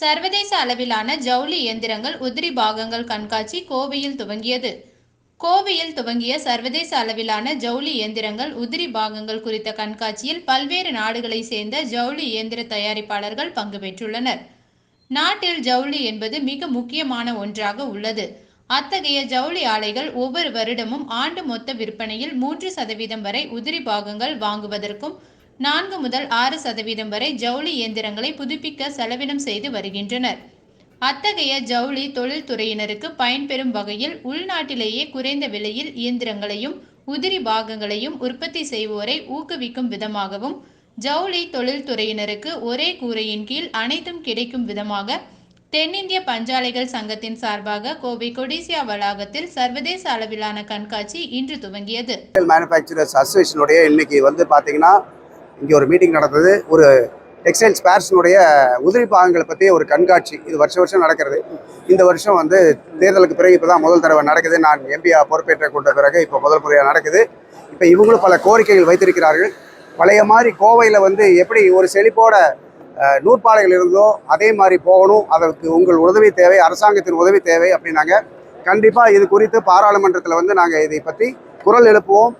சர்வதேச அளவிலான ஜவுளி இயந்திரங்கள் உதிரி பாகங்கள் கண்காட்சி கோவையில் துவங்கியது. கோவையில் துவங்கிய சர்வதேச அளவிலான ஜவுளி இயந்திரங்கள் உதிரி பாகங்கள் குறித்த கண்காட்சியில் பல்வேறு நாடுகளை சேர்ந்த ஜவுளி இயந்திர தயாரிப்பாளர்கள் பங்கு பெற்றுள்ளனர். நாட்டில் ஜவுளி என்பது மிக முக்கியமான ஒன்றாக உள்ளது. அத்தகைய ஜவுளி ஆலைகள் ஒவ்வொரு வருடமும் ஆண்டு மொத்த விற்பனையில் மூன்று சதவீதம் வரை உதிரி பாகங்கள் வாங்குவதற்கும் நான்கு முதல் ஆறு சதவீதம் வரை ஜவுளி இயந்திரங்களை புதுப்பிக்க செலவினம் செய்து வருகின்றனர். அத்தகைய ஜவுளி தொழில்துறையினருக்கு பயன்பெறும் வகையில் உள்நாட்டிலேயே குறைந்த விலையில் இயந்திரங்களையும் உதிரி பாகங்களையும் உற்பத்தி செய்வோரை ஊக்குவிக்கும் விதமாகவும் ஜவுளி தொழில்துறையினருக்கு ஒரே கூரையின் கீழ் அனைத்தும் கிடைக்கும் விதமாக தென்னிந்திய பஞ்சாலைகள் சங்கத்தின் சார்பாக கோவை கொடிசியா வளாகத்தில் சர்வதேச அளவிலான கண்காட்சி இன்று துவங்கியது. மேனுஃபேக்சரர்ஸ் அசோசியேஷனுடைய இன்னைக்கு வந்து பார்த்தீங்கன்னா இங்கே ஒரு மீட்டிங் நடந்தது. ஒரு டெக்ஸ்டைல் ஸ்பேர்ஸினுடைய உதிரி பாகங்களை பற்றி ஒரு கண்காட்சி. இது வருஷம் வருஷம் நடக்கிறது. இந்த வருஷம் வந்து தேர்தலுக்கு பிறகு இப்போ தான் முதல் தடவை நடக்குது. நான் எம்பியா பொறுப்பேற்ற கொண்ட பிறகு இப்போ முதல் முறையாக நடக்குது. இப்போ இவங்களும் பல கோரிக்கைகள் வைத்திருக்கிறார்கள். பழைய மாதிரி கோவையில் வந்து எப்படி ஒரு செழிப்போட நூற்பாலைகள் இருந்தோ அதே மாதிரி போகணும். அதற்கு உங்கள் உதவி தேவை அரசாங்கத்தின் உதவி தேவை அப்படின்னாங்க. கண்டிப்பாக இது குறித்து பாராளுமன்றத்தில் வந்து நாங்கள் இதை பற்றி குரல் எழுப்புவோம்.